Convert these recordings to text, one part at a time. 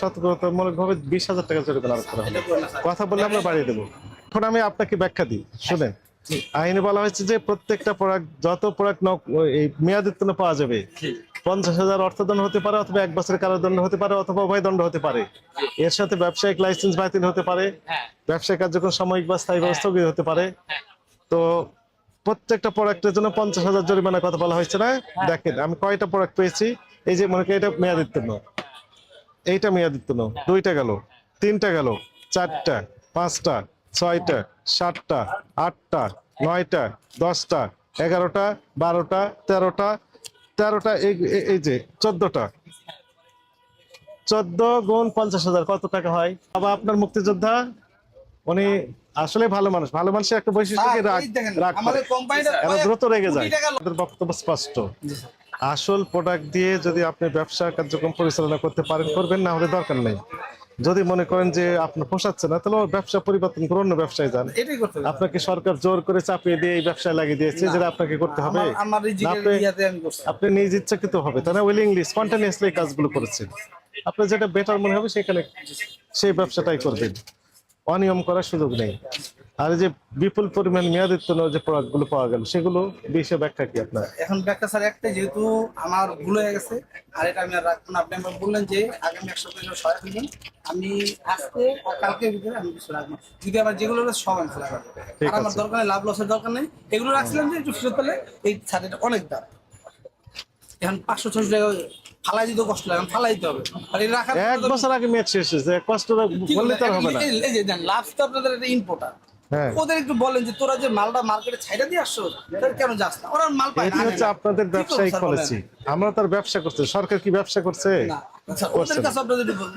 সতর্কতামূলক ভাবে বিশ হাজার টাকা জরিমানা আরোপ করা স্যার কথা বললে আমরা বাড়িয়ে দেবো। এখন আমি আপনাকে ব্যাখ্যা দিই শুনেন। আইনে বলা হয়েছে যে প্রত্যেকটা প্রোডাক্ট যত প্রোডাক্ট এই মেয়াদ উত্তীর্ণ পাওয়া যাবে পঞ্চাশ হাজার অর্থদণ্ড হতে পারে অথবা এক বছরের কারাদণ্ড হতে পারে অথবা উভয় দণ্ড হতে পারে। এর সাথে ব্যবসায়িক লাইসেন্স বাতিল হতে পারে হ্যাঁ। ব্যবসায়িক কার্যক্রম সাময়িক বা স্থায়ী হ্যাঁ। স্থগিত হতে পারে। হ্যাঁ। তো প্রত্যেকটা প্রোডাক্টের জন্য পঞ্চাশ হাজার জরিমানার কথা বলা হয়েছে না? দেখেন আমি কয়টা প্রোডাক্ট পেয়েছি? এই যে মনে করি এটা মেয়াদ উত্তীর্ণ এইটা মেয়াদ নাও। দুইটা গেল তিনটা গেল চারটা পাঁচটা ছয়টা সাতটা আটটা নয়টা দশটা এগারোটা বারোটা তেরোটা তেরোটা এই যে চোদ্দটা। চোদ্দ গুণ পঞ্চাশ হাজার কত টাকা হয়? বাবা আপনার মুক্তিযোদ্ধা উনি আসলে ভালো মানুষ ভালো মানুষের একটা বৈশিষ্ট্য এরা দ্রুত রেগে যায়। তাদের বক্তব্য স্পষ্ট। আসল প্রোডাক্ট দিয়ে যদি আপনি ব্যবসা কার্যক্রম পরিচালনা করতে পারেন করবেন না হলে দরকার নেই। যদি মনে করেন যে আপনার পোষাচ্ছে না তাহলে ব্যবসা পরিবর্তন করে অন্য ব্যবসায় যান। আপনাকে সরকার জোর করে চাপিয়ে দিয়ে এই ব্যবসায় লাগিয়ে দিয়েছে যেটা আপনাকে করতে হবে। আপনি নিজ ইচ্ছাকৃত হবে তাই না? উইলিংলি স্পন্টানিয়াসলি কাজগুলো করেছেন। আপনার যেটা বেটার মনে হবে সেখানে সেই ব্যবসাটাই করবেন। অনিয়ম করার সুযোগ নেই। আর যে বিপুল পরিমাণ মেয়াদিত্ব যে প্রোডাক্টগুলো পাওয়া গেল সেগুলো বিষয়ে ব্যাখ্যা কি আপনার? এখন ব্যাখ্যা স্যার একটাই যেহেতু আমার ভুল হয়ে গেছে আর এটা আমি আর রাখব না। আপনি আমার বললেন যে আগামী এক সপ্তাহের জন্য সহায় দিবেন। আমি আজকে কালকের ভিতরে আমি কিছু রাখব যদি আমার যেগুলো রয়েছে সব আমি ফেলা আর আমার দরকার নেই লাভ লসের দরকার নেই। এগুলো রাখছিলাম যে একটু ফেরত পেলে এই ছাড় এটা অনেক দাম। এখন পাঁচশো ছশো টাকা ফালাই দিতে কষ্ট লাগে এখন হবে। আর এটা রাখার এক বছর আগে মেয়াদ শেষ হয়েছে কষ্ট বললে তো হবে না। এই- এই যে দেন লাভ তো আপনাদের একটা ইম্পোর্টার হ্যাঁ। ওদের একটু বলেন যে তোরা যে মালটা মার্কেটে দিয়ে আসছো তাহলে কেন যাস না? ওরা মাল পায় না হচ্ছে আপনাদের ব্যবসায়িক? পলিসি আমরা তার ব্যবসা করছি সরকার কি ব্যবসা করছে?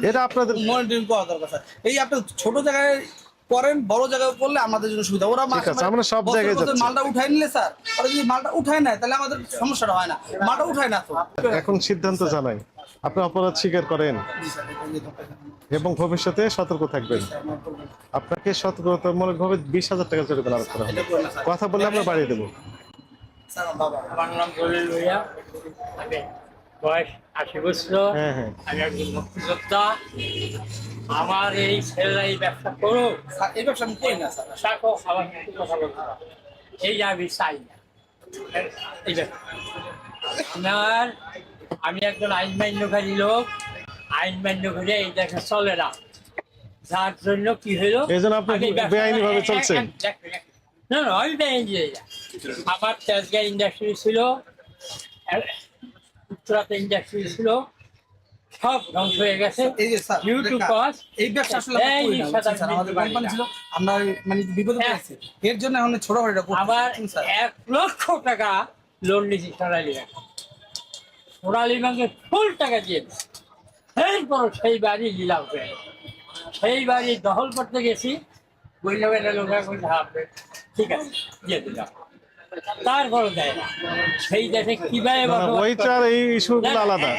এটা আপনাদের মনিটরিং করা দরকার এই আপনি ছোট জায়গায় করেন বড় জায়গায় করলে আমাদের জন্য সুবিধা। ওরা আছে, আমরা সব জায়গায় যাচ্ছি। মালটা উঠাই নিলে স্যার ওরা যদি মালটা উঠায় নেয় তাহলে আমাদের সমস্যাটা হয় না। মালটা উঠায় না তো। এখন সিদ্ধান্ত জানাই। আপনি অপরাধ স্বীকার করেন। এবং ভবিষ্যতে সতর্ক থাকবেন। আপনাকে সতর্কতামূলক ভাবে বিশ হাজার টাকা জরিমানা আরোপ করা না স্যার। কথা বললে আমরা বাড়িয়ে দেবো। আমার নাম ভুইয়া বয়স আশি বছর। হ্যাঁ হ্যাঁ। আমি একজন মুক্তিযোদ্ধা। আমার এই ছেলেরা এই ব্যবসা করো এই ব্যবসা আমি করি না স্যার। আমার কথা বলতে এই আমি চাই না। এই আপনার আমি একজন আইন মান্যকারী লোক। আইন মান্য করে এই দেখা চলে না। যার জন্য কি হলো। এক- এক- এক- না না আমি বেআইনি আমার তেজগাঁ ইন্ডাস্ট্রি ছিল। উত্তরাতে ইন্ডাস্ট্রি ছিল। সব ধ্বংস হয়ে গেছে। এই যে স্যার to এই ব্যবসা আসলে আমাদের কোম্পানি ছিল আমরা মানে বিপদে হ্যাঁ। এর জন্য এখন ছোট আবার এক লক্ষ টাকা লোন নিয়েছি সোনালী ব্যাংক। সোনালী ব্যাংকে ফুল টাকা দিয়ে। এরপর সেই বাড়ি নিলাম করে। সেই বাড়ি দখল করতে গেছি। বললাম এটা বলছে ঠিক আছে দিয়ে দিলাম। তারপরে দেয় না। সেই দেশে কীভাবে ওইটার এই ইস্যুগুলো আলাদা।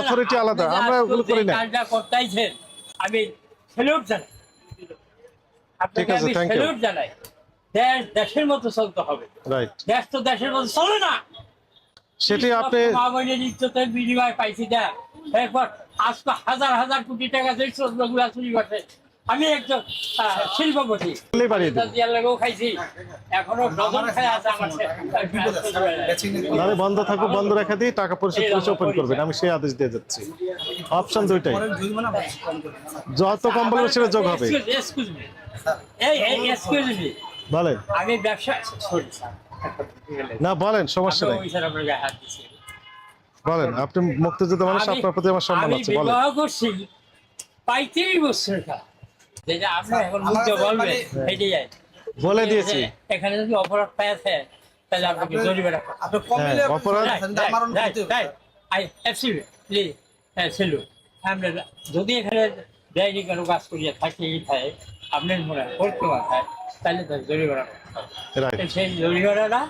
অথরিটি আমরা ওগুলো করি না। কাজটা করতেইছেন আমি জানাই। ঠিক আছে. জানাই। দেশ দেশের মতো চলতে হবে। রাইট দেশ তো দেশের মতো চলে না। সেটি আপনি ইজ্জতের বিনিময় পাইছি এরপর আজকে হাজার হাজার কোটি টাকা যে শ্রদ্ধাগুলা চুরি করছে। আমি একজন শিল্পপতি। খাইছি। এখনও ডজন খাই আছে আমার নিয়ে নাহলে বন্ধ থাকুক বন্ধ রেখে দিই টাকা পরিশোধ করে ওপেন করবেন। আমি সেই আদেশ দিয়ে যাচ্ছি। অপশন দুইটাই। যত কম বলব সেটা যোগ হবে। বলেন আমি ব্যবসা না বলেন সমস্যা নেই। বলেন আপনি মুক্তিযোদ্ধা মানুষ আপনার প্রতি আমার সম্মান আছে বলেন। পঁয়ত্রিশ বছর যেটা আপনি এখন মুখে কাছে বলবেন মানে- যায় বলে দিয়েছি। এখানে যদি অপরাধ পেয়েছে তাহলে আপনাকে জরিমানা আপনি হ্যাঁ, অপরাধ-। হ্যাঁ আমরা যদি এখানে বেআইনি কোনো কাজ করিয়া থাকি থাকে আপনার মনে হয় করতে মাথায় তাহলে তার জরিমানা সেই জরিমানাটা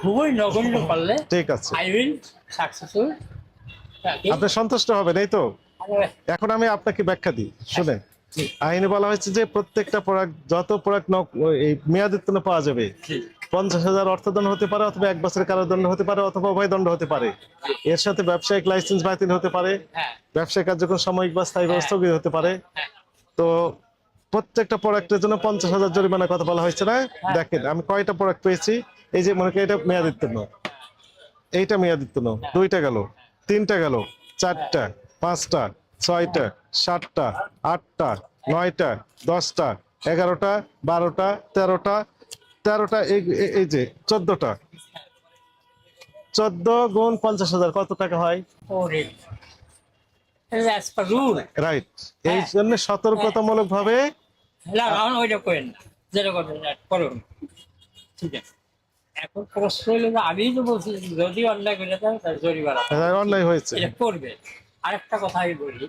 খুবই নগণ্য করলে ঠিক আছে। আই উইল সাকসেসফুল আপনি সন্তুষ্ট হবেন এই তো? এখন আমি আপনাকে ব্যাখ্যা দিই শুনেন। জি। আইনে বলা হয়েছে যে প্রত্যেকটা প্রোডাক্ট যত প্রোডাক্ট এই উত্তীর্ণ পাওয়া যাবে। পঞ্চাশ হাজার অর্থদণ্ড হতে পারে অথবা এক বছরের কারাদণ্ড হতে পারে অথবা উভয় দণ্ড হতে পারে। এর সাথে ব্যবসায়িক লাইসেন্স বাতিল হতে পারে। হ্যাঁ। ব্যবসায়িক কার্যক্রম সাময়িক বা স্থায়ী হ্যাঁ। স্থগিত হতে পারে। হ্যাঁ। তো প্রত্যেকটা প্রোডাক্টের জন্য পঞ্চাশ হাজার জরিমানার কথা বলা হয়েছে না? দেখেন আমি কয়টা প্রোডাক্ট পেয়েছি? এই যে মনে করি এটা মেয়াদিত্ব এইটা মেয়াদিত্ব দুইটা গেল। তিনটা গেল। চারটা। পাঁচটা। ছয়টা সাতটা আটটা নয়টা দশটা এগারোটা বারোটা তেরোটা তেরোটা এই যে চোদ্দটা। চোদ্দ গুণ পঞ্চাশ হাজার কত টাকা হয়? রাইট এই হ্যাঁ। জন্য সতর্কতামূলক ভাবে এখন প্রশ্ন হলো আমি তো বলছি যদি জরিমানা। অন্যায় হয়েছে। করবে। আরেকটা কথা আমি বলি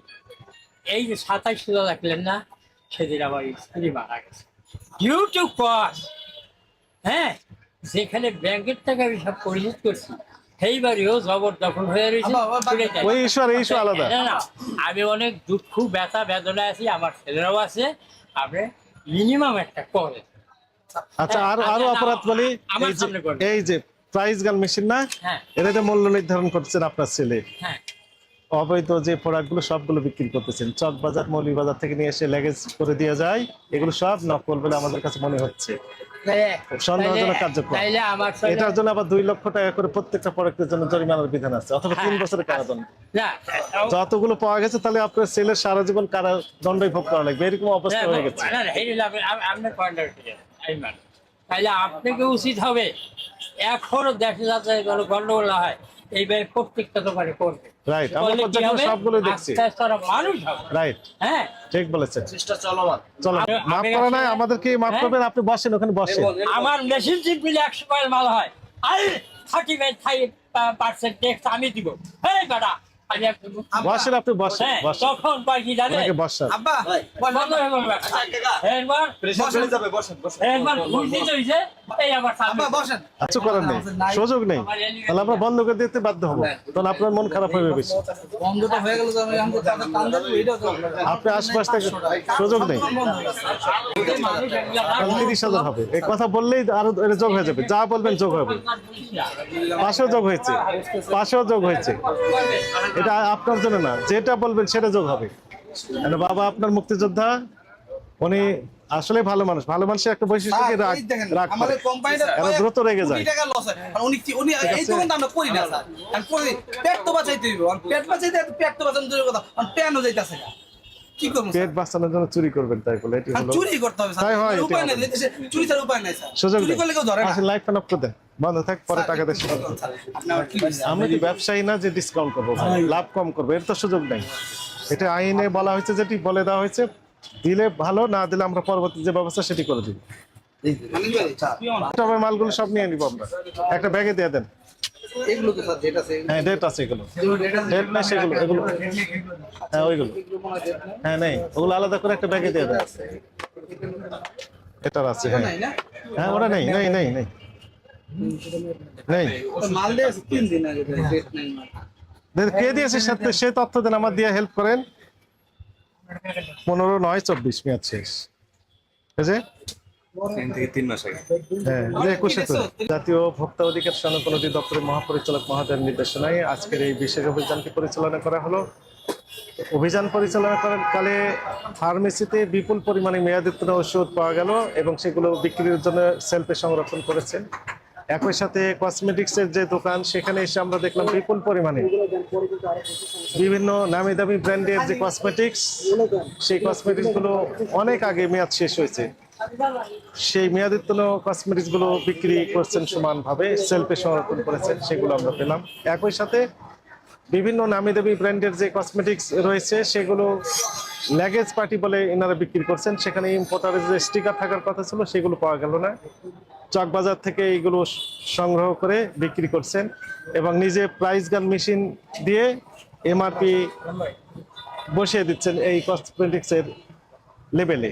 এই যে সাতাইশ সুদা রাখলেন না সেদিন আমার স্ত্রী মারা গেছে। ডিউ টু কস্ট হ্যাঁ যেখানে ব্যাংকের টাকা আমি সব পরিশোধ করছি সেই বাড়িও জবরদখল হয়ে রয়েছে। ওই আর আলাদা। না, আমি অনেক দুঃখ ব্যথা বেদনা আছি আমার ছেলেরাও আছে আপনি মিনিমাম একটা করেন আচ্ছা আর আরও আচ্ছা, অপরাধ বলি আমার এই যে- প্রাইস গান মেশিন না হ্যাঁ। এটা মূল্য নির্ধারণ করছেন আপনার ছেলে। হ্যাঁ। অবৈধ যে প্রোডাক্টগুলো সবগুলো বিক্রি করতেছেন। চক বাজার মৌলিক বাজার থেকে নিয়ে এসে লেগেজ করে দিয়ে যায়। এগুলো সব নকল বলে আমাদের কাছে মনে হচ্ছে। সন্দেহজনক কার্যক্রম। তাইলে আমার ছেলে- এটার জন্য আবার দুই লক্ষ টাকা করে প্রত্যেকটা প্রোডাক্টের জন্য জরিমানার বিধান আছে। অথবা তিন হ্যাঁ, বছরের কারাদণ্ড। যতগুলো পাওয়া গেছে তাহলে আপনার ছেলের সারা জীবন কারাদণ্ডই ভোগ করা লাগবে। এরকম অবস্থা হয়ে গেছে। না, না, এই হলো আপনি- আপ- আপনার point of view, আমি। তাইলে আপনাকে উচিত হবে এখনও দেখা যাচ্ছে গন্ডগোল হয় এইবার প্রত্যেকটা দোকানে করবে। রাইট আমরা হবে? সবগুলো দেখছি। মানুষ রাইট হ্যাঁ। ঠিক বলেছেন। চেষ্টা চলমান। চলো মাফ করা নাই আমাদেরকে মাফ হ্যাঁ? করবেন আপনি বসেন ওখানে বসেন। আমার মেশিন চিপলে একশো কয়েল মাল হয়। আর থার্টি ফাইভ পার্সেন্ট ট্যাক্স আমি দিব। এই বেটা বসেন আপনি বসেন তখন জানে। আব্বা করার নেই। সুযোগ নেই। তাহলে আমরা বন্ধ করে দিতে বাধ্য হব। তাহলে আপনার মন খারাপ হবে বেশি। হয়ে তো আপনি আশপাশ থেকে সুযোগ নেই। গেছে। না তাহলে তিরিশ হাজার হবে। এই কথা বললেই আরও এটা যোগ হয়ে যাবে। যা বলবেন যোগ হবে। পাশেও যোগ হয়েছে। পাশেও যোগ হয়েছে। এটা আপনার জন্য না যেটা বলবেন সেটা যোগ হবে। বাবা আপনার মুক্তিযোদ্ধা উনি আসলে ভালো মানুষ ভালো মানুষের একটা বৈশিষ্ট্য কি? রাগ রাগ আমাদের কোম্পানিটা দ্রুত রেগে যায়। টাকা লস হয়। আর উনি কি- উনি এই দোকান আমরা করি না স্যার। আমি পেট তো বাঁচাইতে হইব। পেট বাঁচাইতে পেট তো বাঁচানো কথা। পেনও যাইতাছে না। কি করব পেট বাঁচানোর জন্য চুরি করবেন তাই বলে এটি হলো চুরি করতে হবে তাই হয়, উপায় নেই দেশে চুরি ছাড়া উপায় নাই স্যার। সুযোগ চুরি করলে কেউ ধরে না। আসলে লাইফ ফ্যান অফ করে দেন। বন্ধ থাক পরে টাকা দেশ আপনি আমার কি বুঝছেন? আমরা কি ব্যবসায়ী না যে ডিসকাউন্ট করব লাভ কম করব এর তো সুযোগ নেই। এটা আইনে বলা হয়েছে যেটি বলে দেওয়া হয়েছে দিলে ভালো না দিলে আমরা পরবর্তী যে ব্যবস্থা সেটি করে দিব। তবে মালগুলো সব নিয়ে নিবো আমরা। একটা ব্যাগে দিয়ে দেন। এগুলো তো স্যার ডেট আছে হ্যাঁ ডেট আছে এগুলো। ডেট আছে না সেগুলো এগুলো হ্যাঁ ওইগুলো। হয় নাই। হ্যাঁ ওগুলো আলাদা করে একটা ব্যাগে দিয়ে এটার আছে হ্যাঁ। হ্যাঁ ওরা নেই নেই নেই নেই। নেই। তো মাল দিয়ে তিন দিন আগে ডেট নাই কে দিয়েছে সে তথ্য দেন আমার দিয়ে হেল্প করেন। পনেরো নয় চব্বিশ মেয়াদ শেষ। বুঝে তিন থেকে তিন মাস আগে। হ্যাঁ একুশে জাতীয় ভোক্তা অধিকার সনদ অধিদপ্তরের মহাপরিচালক মহোদয়ের নির্দেশনায় আজকের এই বিশেষ অভিযানটি পরিচালনা করা হলো। অভিযান পরিচালনা করার কালে ফার্মেসিতে বিপুল পরিমাণে মেয়াদোত্তীর্ণ ওষুধ পাওয়া গেল এবং সেগুলো বিক্রির জন্য সেলফে সংরক্ষণ করেছেন। একই সাথে কসমেটিক্সের যে দোকান সেখানে এসে আমরা দেখলাম বিপুল পরিমাণে বিভিন্ন নামি দামি ব্র্যান্ডের যে কসমেটিক্স সেই কসমেটিক্সগুলো অনেক আগে মেয়াদ শেষ হয়েছে। সেই মেয়াদোত্তীর্ণ কসমেটিক্সগুলো বিক্রি করছেন সমানভাবে সেলফে সংরক্ষণ করেছেন, সেগুলো আমরা পেলাম। একই সাথে বিভিন্ন নামি দামি ব্র্যান্ডের যে কসমেটিক্স রয়েছে, সেগুলো ল্যাগেজ পার্টি বলে এনারা বিক্রি করছেন। সেখানে ইম্পোর্টারের যে স্টিকার থাকার কথা ছিল, সেগুলো পাওয়া গেল না। চকবাজার থেকে এইগুলো সংগ্রহ করে বিক্রি করছেন এবং নিজে প্রাইস গান মেশিন দিয়ে এমআরপি বসিয়ে দিচ্ছেন এই কসমেটিক্সের লেভেলে